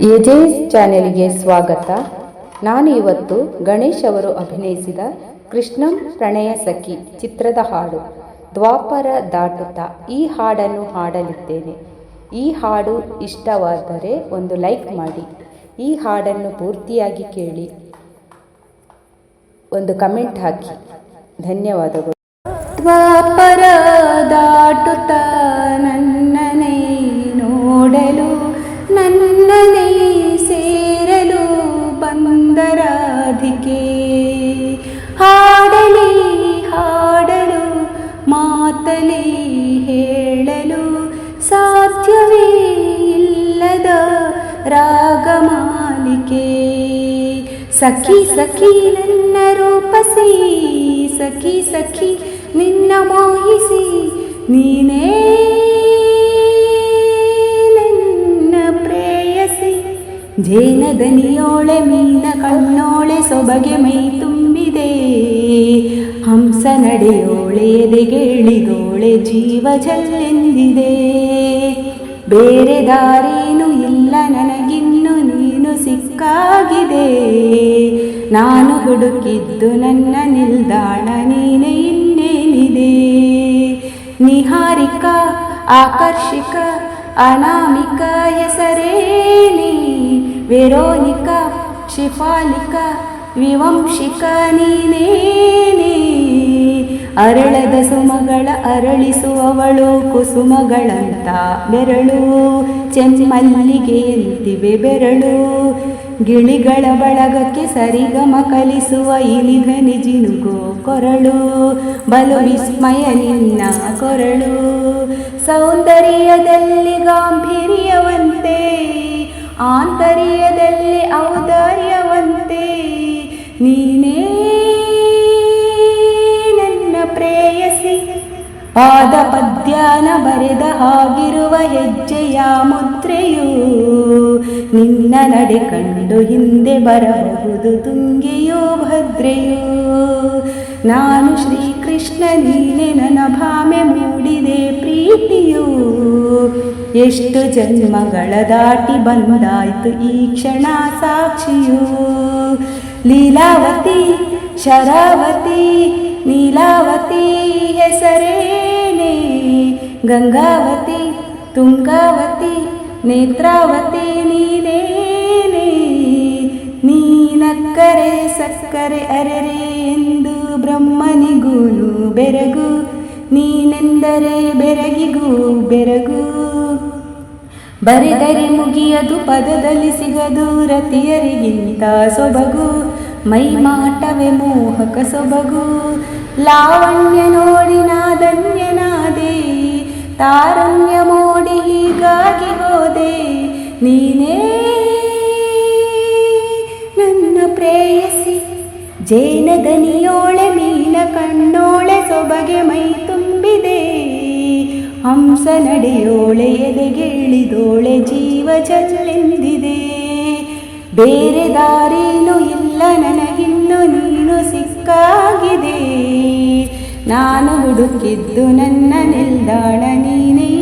ಎಜೆಸ್ ಚಾನೆಲ್ಗೆ ಸ್ವಾಗತ. ನಾನು ಇವತ್ತು ಗಣೇಶ್ ಅವರು ಅಭಿನಯಿಸಿದ ಕೃಷ್ಣಂ ಪ್ರಣಯ ಸಖಿ ಚಿತ್ರದ ಹಾಡು. ದ್ವಾಪರ ದಾಟುತ್ತಾ ಈ ಹಾಡನ್ನು ಹಾಡಲಿದ್ದೇನೆ. ಈ ಹಾಡು ಇಷ್ಟವಾದರೆ ಒಂದು ಲೈಕ್ ಮಾಡಿ. ಈ ಹಾಡನ್ನು ಪೂರ್ತಿಯಾಗಿ ಕೇಳಿ. ಒಂದು ಕಮೆಂಟ್ ಹಾಕಿ. ಧನ್ಯವಾದಗಳು. ದ್ವಾಪರ ದಾಟುತ್ತ ಹಾಡಲಿ ಹಾಡಲು, ಮಾತಲಿ ಹೇಳಲು ಸಾಧ್ಯವೇ ಇಲ್ಲದ ರಾಗಮಾಲಿಕೆ ಸಖಿ ಸಖಿ ನನ್ನ ರೂಪಸಿ ಸಖಿ ಸಖಿ ನಿನ್ನ ಮೋಹಿಸಿ ನೀನೇ ಜೇನದನಿಯೋಳೆ ಮೀನ ಕಣ್ಣೋಳೆ ಸೊಬಗೆ ಮೈ ತುಂಬಿದೆ. ಹಂಸ ನಡೆಯೋಳೆ ಎದೆಗೇಳಿದೋಳೆ ಜೀವ ಜಲ್ಲೆಂದಿದೆ ಬೇರೆ ದಾರೇನು ಇಲ್ಲ ನನಗಿನ್ನು ನೀನು ಸಿಕ್ಕಾಗಿದೆ. ನಾನು ಹುಡುಕಿದ್ದು ನನ್ನ ನಿಲ್ದಾಣ ನೀನೇ ಇನ್ನೇನಿದೆ. ನಿಹಾರಿಕ, ಆಕರ್ಷಿಕ, ಅನಾಮಿಕ ಹೆಸರೇನಿ. ವೆರೋನಿಕ, ಶಿಫಾಲಿಕ, ವಿವಂಶಿಕ ನೀನೇನೇ? ಅರಳದ ಸುಮಗಳ ಅರಳಿಸುವವಳು ಕುಸುಮಗಳಂತ ಬೆರಳು ಚೆಮ್ಮಲ್ಲಿಗೆಯಂತಿವೆ ಬೆರಳು. ಗಿಳಿಗಳ ಬಳಗಕ್ಕೆ ಸರಿಗಮ ಕಲಿಸುವ ಇಲಿಧನಿ ಜಿನುಗೋ ಕೊರಳು, ಬಲು ವಿಸ್ಮಯ ನಿನ್ನ ಕೊರಳು. ಸೌಂದರ್ಯದಲ್ಲಿ ಗಾಂಭೀರ್ಯವಂತೆ ಆಂತರ್ಯದಲ್ಲಿ ಔದಾರ್ಯವಂತೆ ನೀನೇ ನನ್ನ ಪ್ರೇಯಸಿ. ಪಾದ ಪದ್ಯಾನ ಬರೆದ ಹಾಗಿರುವ ಹೆಜ್ಜೆಯ ಮುದ್ರೆಯು ನಿನ್ನ ನಡೆ ಕಂಡು ಹಿಂದೆ ಬರಬಹುದು ತುಂಗೆಯೋ ಭದ್ರೆಯೋ. ನಾನು ಶ್ರೀಕೃಷ್ಣ, ನೀನೆ ನನ್ನ ಭಾಮೆ ಎಷ್ಟು ಜನ್ಮಗಳ ದಾಟಿ ಬಂದಾಯ್ತು ಈ ಕ್ಷಣ ಸಾಕ್ಷಿಯು? ಲೀಲಾವತಿ, ಶರಾವತಿ, ನೀಲಾವತಿ ಹೆಸರೇನೆ? ಗಂಗಾವತಿ, ತುಂಗಾವತಿ, ನೇತ್ರಾವತಿ ನೀನೇನೆ? ನೀನಕ್ಕರೆ ಸಕ್ಕರೆ ಅರೆರೆ ಎಂದು ಬ್ರಹ್ಮನಿಗೂನು ಬೆರಗು. ನೀನೆಂದರೆ ಬೆರಗಿಗೂ ಬೆರಗು. ಬರೆದರೆ ಮುಗಿಯದು, ಪದದಲ್ಲಿ ಸಿಗದು, ರತಿಯರಿಗಿಂತ ಸೊಬಗು. ಮೈಮಾಟವೇ ಮೋಹಕ ಸೊಬಗು. ಲಾವಣ್ಯ ನೋಡಿ ನಾದನ್ಯನಾದೆ ತಾರಣ್ಯ ಮೋಡಿ ಹೀಗಾಗಿ ಹೋದೆ. ನೀನೇ ನನ್ನ ಪ್ರೇಯಸಿ ಜೇನದನಿಯೋಳೆ ಮೀನ ಕಣ್ಣೋಳೆ ಸೊಬಗೆ ಮೈ ಹಂಸ ನಡೆಯೋಳೆ ಎದೆಗಿಳಿದೋಳೆ ಜೀವ ಚಲ್ಲೆಂದಿದೆ ಬೇರೆ ದಾರೇನು ಇಲ್ಲ ನನಗಿನ್ನು ನೀನು ಸಿಕ್ಕಾಗಿದೆ. ನಾನು ಹುಡುಕಿದ್ದು ನನ್ನ ನಿಲ್ದಾಣ ನೀನೇ